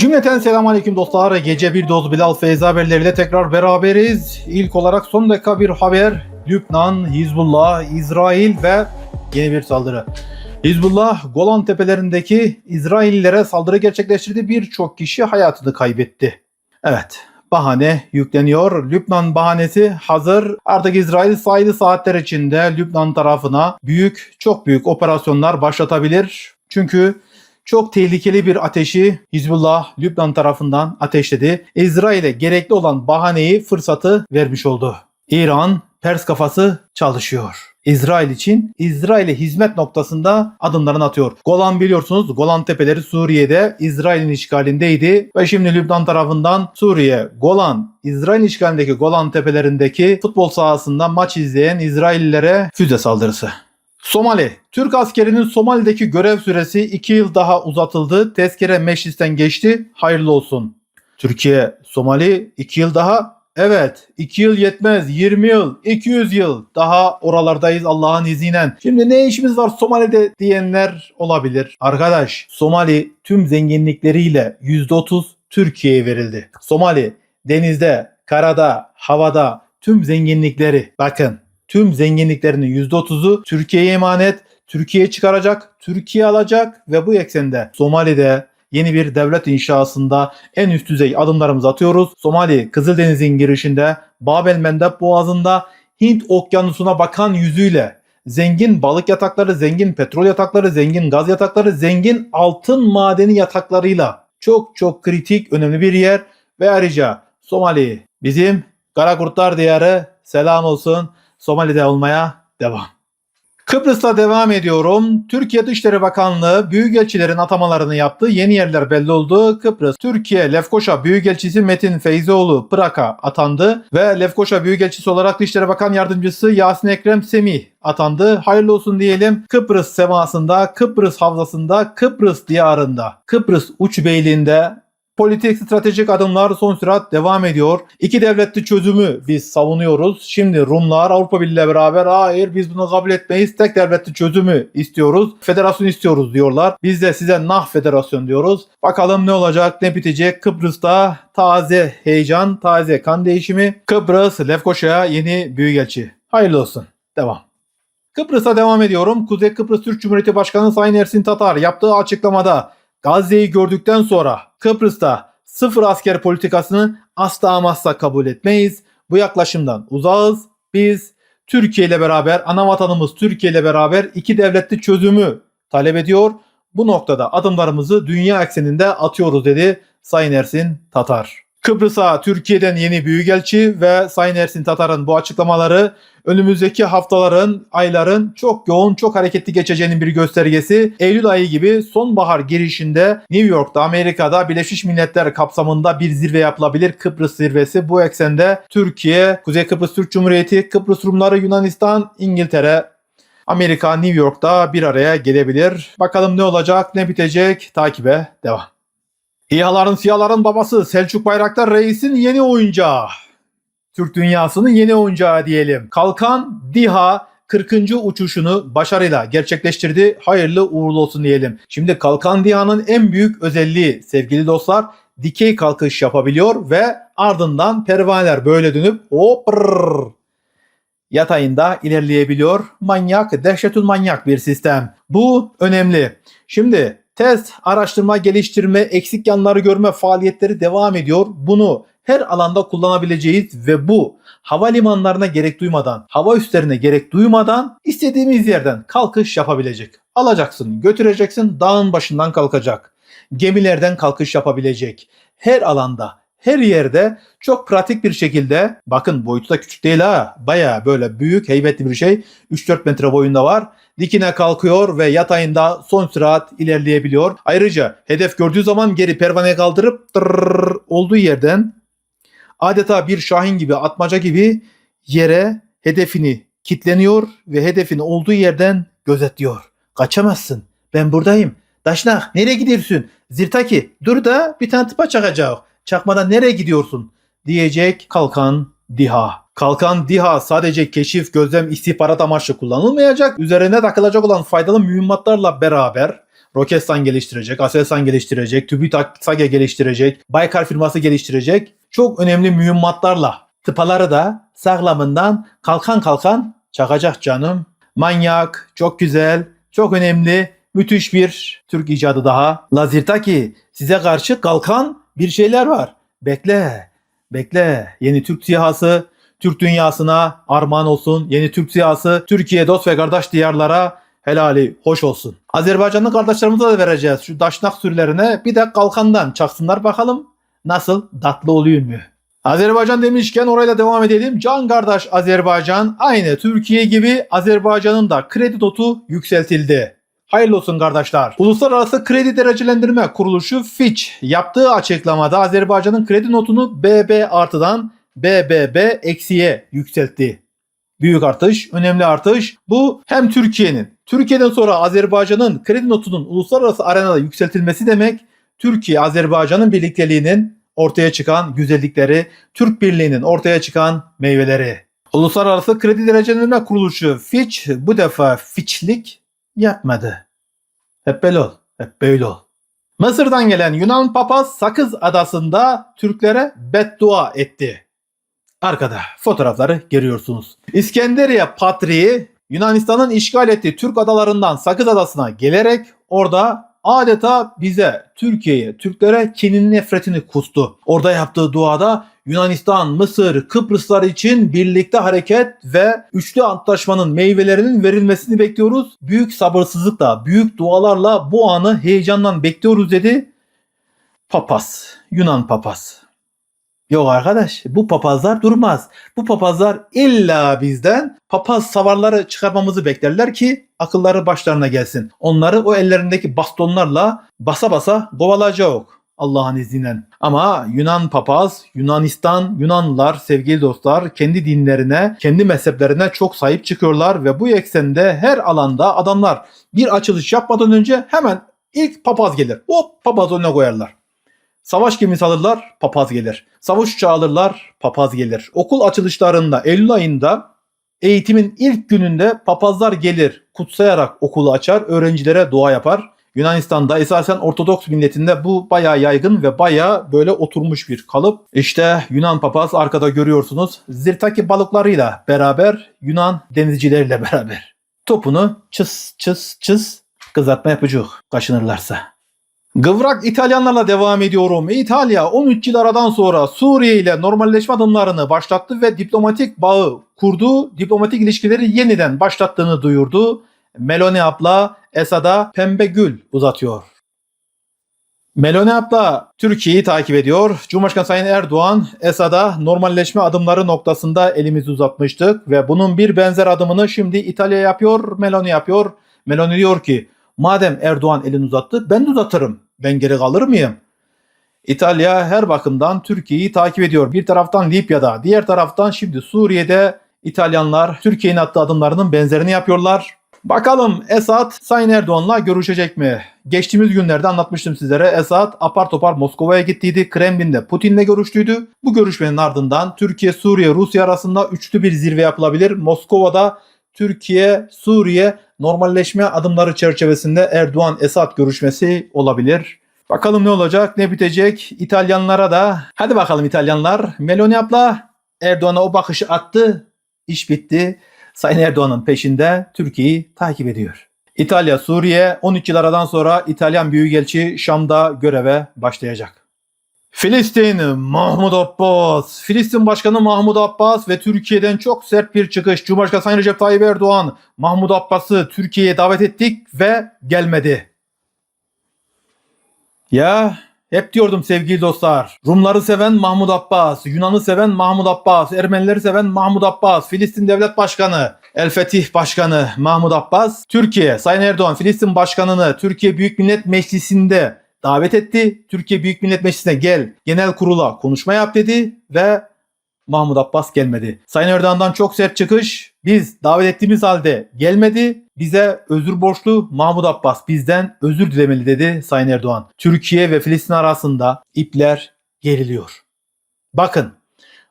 Cümleten selamünaleyküm dostlar. Gece bir doz Bilal Feyza haberleriyle tekrar beraberiz. İlk olarak son dakika bir haber. Lübnan, Hizbullah, İsrail ve yeni bir saldırı. Hizbullah Golan tepelerindeki İsraillilere saldırı gerçekleştirdi. Birçok kişi hayatını kaybetti. Evet, bahane yükleniyor. Lübnan bahanesi hazır. Artık İsrail sayılı saatler içinde Lübnan tarafına büyük, çok büyük operasyonlar başlatabilir. Çünkü çok tehlikeli bir ateşi Hizbullah Lübnan tarafından ateşledi. İsrail'e gerekli olan bahaneyi, fırsatı vermiş oldu. İran Pers kafası çalışıyor. İsrail için İsrail'e hizmet noktasında adımlarını atıyor. Golan biliyorsunuz Golan Tepeleri Suriye'de İsrail'in işgalindeydi ve şimdi Lübnan tarafından Suriye, Golan, İsrail işgalindeki Golan Tepelerindeki futbol sahasında maç izleyen İsraillilere füze saldırısı. Somali. Türk askerinin Somali'deki görev süresi 2 yıl daha uzatıldı. Tezkere meclisten geçti. Hayırlı olsun. Türkiye, Somali 2 yıl daha. Evet 2 yıl yetmez 20 yıl 200 yıl daha oralardayız Allah'ın izniyle. Şimdi ne işimiz var Somali'de diyenler olabilir. Arkadaş Somali tüm zenginlikleriyle %30 Türkiye'ye verildi. Somali denizde, karada, havada tüm zenginlikleri bakın tüm zenginliklerinin %30'u Türkiye'ye emanet. Türkiye çıkaracak, Türkiye alacak ve bu eksende Somali'de yeni bir devlet inşasında en üst düzey adımlarımızı atıyoruz. Somali Kızıldeniz'in girişinde Babel Mendeb Boğazı'nda Hint Okyanusu'na bakan yüzüyle zengin balık yatakları, zengin petrol yatakları, zengin gaz yatakları, zengin altın madeni yataklarıyla çok çok kritik önemli bir yer ve ayrıca Somali bizim Kara Kurtlar Diyarı selam olsun. Somali'de olmaya devam. Kıbrıs'ta devam ediyorum. Türkiye Dışişleri Bakanlığı büyükelçilerin atamalarını yaptı. Yeni yerler belli oldu. Kıbrıs, Türkiye Lefkoşa Büyükelçisi Metin Feyzoğlu Prag'a atandı ve Lefkoşa Büyükelçisi olarak Dışişleri Bakan Yardımcısı Yasin Ekrem Semih atandı. Hayırlı olsun diyelim. Kıbrıs semasında, Kıbrıs havzasında, Kıbrıs diyarında, Kıbrıs uç beyliğinde Politik stratejik adımlar son sürat devam ediyor. İki devletli çözümü biz savunuyoruz. Şimdi Rumlar Avrupa Birliği ile beraber hayır biz bunu kabul etmeyiz. Tek devletli çözümü istiyoruz. Federasyon istiyoruz diyorlar. Biz de size nah federasyon diyoruz. Bakalım ne olacak ne bitecek. Kıbrıs'ta taze heyecan, taze kan değişimi. Kıbrıs Lefkoşa'ya yeni büyükelçi. Hayırlı olsun. Devam. Kıbrıs'a devam ediyorum. Kuzey Kıbrıs Türk Cumhuriyeti Başkanı Sayın Ersin Tatar yaptığı açıklamada Gazze'yi gördükten sonra Kıbrıs'ta sıfır asker politikasını asla ama asla kabul etmeyiz. Bu yaklaşımdan uzağız. Biz Türkiye ile beraber ana vatanımız Türkiye ile beraber iki devletli çözümü talep ediyor. Bu noktada adımlarımızı dünya ekseninde atıyoruz dedi Sayın Ersin Tatar. Kıbrıs'a Türkiye'den yeni büyükelçi ve Sayın Ersin Tatar'ın bu açıklamaları önümüzdeki haftaların, ayların çok yoğun, çok hareketli geçeceğinin bir göstergesi. Eylül ayı gibi sonbahar girişinde New York'ta, Amerika'da Birleşmiş Milletler kapsamında bir zirve yapılabilir. Kıbrıs zirvesi. Bu eksende Türkiye, Kuzey Kıbrıs Türk Cumhuriyeti, Kıbrıs Rumları, Yunanistan, İngiltere, Amerika, New York'ta bir araya gelebilir. Bakalım ne olacak, ne bitecek? Takibe devam. İHA'ların siyahların babası Selçuk Bayraktar Reis'in yeni oyuncağı. Türk dünyasının yeni oyuncağı diyelim. Kalkan DİHA 40. uçuşunu başarıyla gerçekleştirdi. Hayırlı uğurlu olsun diyelim. Şimdi Kalkan DİHA'nın en büyük özelliği sevgili dostlar dikey kalkış yapabiliyor ve ardından pervaneler böyle dönüp hop yatayında ilerleyebiliyor. Manyak, dehşetül manyak bir sistem. Bu önemli. Şimdi test, araştırma, geliştirme, eksik yanları görme faaliyetleri devam ediyor. Bunu her alanda kullanabileceğiz ve bu havalimanlarına gerek duymadan, hava üslerine gerek duymadan istediğimiz yerden kalkış yapabilecek. Alacaksın, götüreceksin, dağın başından kalkacak. Gemilerden kalkış yapabilecek. Her alanda, her yerde çok pratik bir şekilde bakın boyutu da küçük değil ha baya böyle büyük heybetli bir şey 3-4 metre boyunda var dikine kalkıyor ve yatayında son sürat ilerleyebiliyor. Ayrıca hedef gördüğü zaman geri pervaneye kaldırıp tırrrr olduğu yerden adeta bir şahin gibi atmaca gibi yere hedefini kitleniyor ve hedefini olduğu yerden gözetliyor. Kaçamazsın. Ben buradayım. Daşnak nereye gidiyorsun? Zirtaki dur da bir tane tıpa çakacak. Çakmadan nereye gidiyorsun? Diyecek kalkan DİHA. Kalkan DİHA sadece keşif, gözlem, istihbarat amaçlı kullanılmayacak. Üzerine takılacak olan faydalı mühimmatlarla beraber Roketsan geliştirecek, Aselsan geliştirecek, TÜBİTAK SAGE geliştirecek, Baykar firması geliştirecek. Çok önemli mühimmatlarla tıpaları da sağlamından kalkan kalkan çakacak canım. Manyak, çok güzel, çok önemli, müthiş bir Türk icadı daha. Lazirtaki size karşı kalkan bir şeyler var. Bekle, bekle. Yeni Türk siyahası Türk dünyasına armağan olsun. Yeni Türk siyahası Türkiye dost ve kardeş diyarlara helali hoş olsun. Azerbaycanlı kardeşlerimize de vereceğiz şu daşnak sürülerine bir de kalkandan çaksınlar bakalım nasıl tatlı oluyor mu? Azerbaycan demişken orayla devam edelim. Can kardeş Azerbaycan aynı Türkiye gibi Azerbaycan'ın da kredi notu yükseltildi. Hayırlı olsun kardeşler. Uluslararası Kredi Derecelendirme Kuruluşu Fitch yaptığı açıklamada Azerbaycan'ın kredi notunu BB artıdan BBB eksiye yükseltti. Büyük artış, önemli artış. Bu hem Türkiye'nin, Türkiye'den sonra Azerbaycan'ın kredi notunun uluslararası arenada yükseltilmesi demek, Türkiye-Azerbaycan'ın birlikteliğinin ortaya çıkan güzellikleri, Türk Birliği'nin ortaya çıkan meyveleri. Uluslararası Kredi Derecelendirme Kuruluşu Fitch bu defa Fitch'lik yapmadı. Hep böyle ol, hep böyle ol. Mısır'dan gelen Yunan papaz Sakız adasında Türklere beddua etti. Arkada fotoğrafları görüyorsunuz. İskenderiye Patriği Yunanistan'ın işgal ettiği Türk adalarından Sakız Adası'na gelerek orada adeta bize, Türkiye'ye, Türklere kinini nefretini kustu. Orada yaptığı duada Yunanistan, Mısır, Kıbrıslar için birlikte hareket ve üçlü antlaşmanın meyvelerinin verilmesini bekliyoruz. Büyük sabırsızlıkla, büyük dualarla bu anı heyecanla bekliyoruz dedi. Papaz, Yunan papaz. Yok arkadaş bu papazlar durmaz. Bu papazlar illa bizden papaz savarları çıkarmamızı beklerler ki akılları başlarına gelsin. Onları o ellerindeki bastonlarla basa basa kovalayacak Allah'ın izniyle. Ama Yunan papaz, Yunanistan, Yunanlılar sevgili dostlar kendi dinlerine, kendi mezheplerine çok sahip çıkıyorlar ve bu eksende her alanda adamlar bir açılış yapmadan önce hemen ilk papaz gelir. O papaz önüne koyarlar. Savaş gemisi alırlar, papaz gelir. Savaş uçağı alırlar, papaz gelir. Okul açılışlarında Eylül ayında eğitimin ilk gününde papazlar gelir, kutsayarak okulu açar, öğrencilere dua yapar. Yunanistan'da esasen Ortodoks milletinde bu bayağı yaygın ve bayağı böyle oturmuş bir kalıp. İşte Yunan papaz arkada görüyorsunuz. Zirtaki balıklarıyla beraber Yunan denizcileriyle beraber. Topunu çıs çıs çıs kızartma yapacak kaşınırlarsa. Gıvrak İtalyanlarla devam ediyorum. İtalya 13 yıl aradan sonra Suriye ile normalleşme adımlarını başlattı ve diplomatik bağı kurdu. Diplomatik ilişkileri yeniden başlattığını duyurdu. Meloni abla Esad'a pembe gül uzatıyor. Meloni abla Türkiye'yi takip ediyor. Cumhurbaşkanı Sayın Erdoğan Esad'a normalleşme adımları noktasında elimizi uzatmıştık ve bunun bir benzer adımını şimdi İtalya yapıyor, Meloni yapıyor. Meloni diyor ki Madem Erdoğan elini uzattı ben de uzatırım. Ben geri kalır mıyım? İtalya her bakımdan Türkiye'yi takip ediyor. Bir taraftan Libya'da, diğer taraftan şimdi Suriye'de İtalyanlar Türkiye'nin attığı adımlarının benzerini yapıyorlar. Bakalım Esad Sayın Erdoğan'la görüşecek mi? Geçtiğimiz günlerde anlatmıştım sizlere. Esad apar topar Moskova'ya gittiydi. Kremlin'de Putin'le görüştüydü. Bu görüşmenin ardından Türkiye, Suriye, Rusya arasında üçlü bir zirve yapılabilir. Moskova'da Türkiye, Suriye normalleşme adımları çerçevesinde Erdoğan-Esad görüşmesi olabilir. Bakalım ne olacak, ne bitecek. İtalyanlara da hadi bakalım İtalyanlar. Meloni abla Erdoğan'a o bakışı attı. İş bitti. Sayın Erdoğan'ın peşinde Türkiye'yi takip ediyor. İtalya, Suriye 13 yıl aradan sonra İtalyan Büyükelçi Şam'da göreve başlayacak. Filistin, Mahmut Abbas. Filistin Başkanı Mahmut Abbas ve Türkiye'den çok sert bir çıkış. Cumhurbaşkanı Sayın Recep Tayyip Erdoğan, Mahmut Abbas'ı Türkiye'ye davet ettik ve gelmedi. Ya hep diyordum sevgili dostlar. Rumları seven Mahmut Abbas, Yunan'ı seven Mahmut Abbas, Ermenileri seven Mahmut Abbas, Filistin Devlet Başkanı, El Fetih Başkanı Mahmut Abbas, Türkiye, Sayın Erdoğan Filistin Başkanı'nı Türkiye Büyük Millet Meclisi'nde davet etti. Türkiye Büyük Millet Meclisi'ne gel genel kurula konuşma yap dedi ve Mahmut Abbas gelmedi. Sayın Erdoğan'dan çok sert çıkış. Biz davet ettiğimiz halde gelmedi. Bize özür borçlu Mahmut Abbas bizden özür dilemeli dedi Sayın Erdoğan. Türkiye ve Filistin arasında ipler geriliyor. Bakın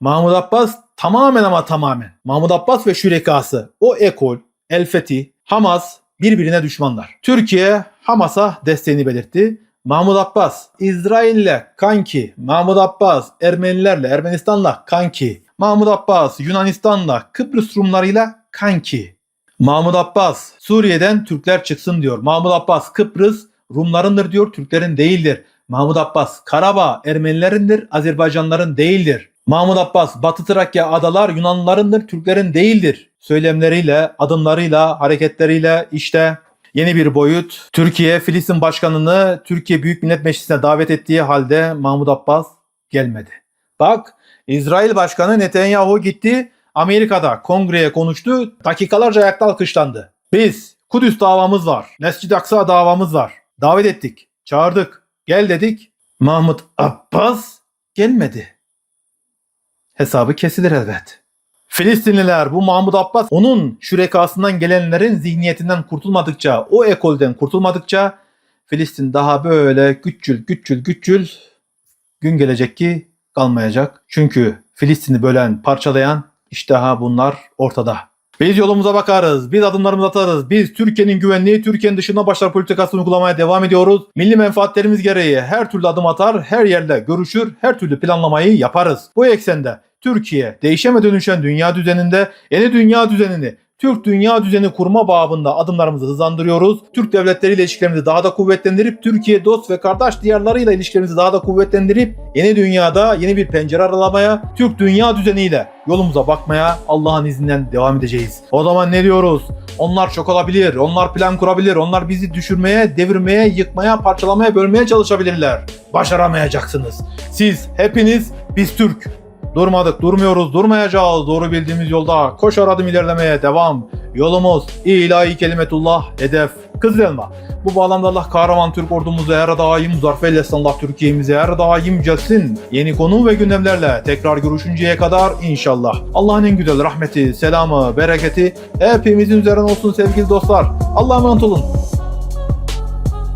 Mahmut Abbas tamamen ama tamamen Mahmut Abbas ve şürekası o ekol, El Fethi, Hamas birbirine düşmanlar. Türkiye Hamas'a desteğini belirtti. Mahmut Abbas, İsrail'le kanki. Mahmut Abbas, Ermenilerle, Ermenistan'la kanki. Mahmut Abbas, Yunanistan'la, Kıbrıs Rumlarıyla kanki. Mahmut Abbas, Suriye'den Türkler çıksın diyor. Mahmut Abbas, Kıbrıs Rumlarındır diyor, Türklerin değildir. Mahmut Abbas, Karabağ Ermenilerindir, Azerbaycanların değildir. Mahmut Abbas, Batı Trakya adalar Yunanlılarındır, Türklerin değildir. Söylemleriyle, adımlarıyla, hareketleriyle işte yeni bir boyut. Türkiye, Filistin Başkanı'nı Türkiye Büyük Millet Meclisi'ne davet ettiği halde Mahmut Abbas gelmedi. Bak, İsrail Başkanı Netanyahu gitti, Amerika'da kongreye konuştu, dakikalarca ayakta alkışlandı. Biz, Kudüs davamız var, Mescid-i Aksa davamız var. Davet ettik, çağırdık, gel dedik. Mahmut Abbas gelmedi. Hesabı kesilir elbet. Filistinliler bu Mahmut Abbas onun şürekasından gelenlerin zihniyetinden kurtulmadıkça, o ekolden kurtulmadıkça Filistin daha böyle güççül güççül güççül gün gelecek ki kalmayacak. Çünkü Filistin'i bölen, parçalayan işte ha bunlar ortada. Biz yolumuza bakarız, biz adımlarımızı atarız. Biz Türkiye'nin güvenliği, Türkiye'nin dışında başlar politikasını uygulamaya devam ediyoruz. Milli menfaatlerimiz gereği her türlü adım atar, her yerde görüşür, her türlü planlamayı yaparız. Bu eksende Türkiye değişeme dönüşen dünya düzeninde yeni dünya düzenini Türk dünya düzeni kurma babında adımlarımızı hızlandırıyoruz. Türk devletleriyle ilişkilerimizi daha da kuvvetlendirip Türkiye dost ve kardeş diyarlarıyla ilişkilerimizi daha da kuvvetlendirip yeni dünyada yeni bir pencere aralamaya, Türk dünya düzeniyle yolumuza bakmaya Allah'ın izniyle devam edeceğiz. O zaman ne diyoruz? Onlar çok olabilir, onlar plan kurabilir, onlar bizi düşürmeye, devirmeye, yıkmaya, parçalamaya, bölmeye çalışabilirler. Başaramayacaksınız. Siz hepiniz biz Türk. Durmadık, durmuyoruz, durmayacağız. Doğru bildiğimiz yolda koşar adım ilerlemeye devam. Yolumuz ilahi kelimetullah, hedef Elma. Bu bağlamda Allah kahraman Türk ordumuzu her daim eylesin. Allah Türkiye'mizi her daim yücelsin. Yeni konu ve gündemlerle tekrar görüşünceye kadar inşallah. Allah'ın en güzel rahmeti, selamı, bereketi hepimizin üzerine olsun sevgili dostlar. Allah'a emanet olun.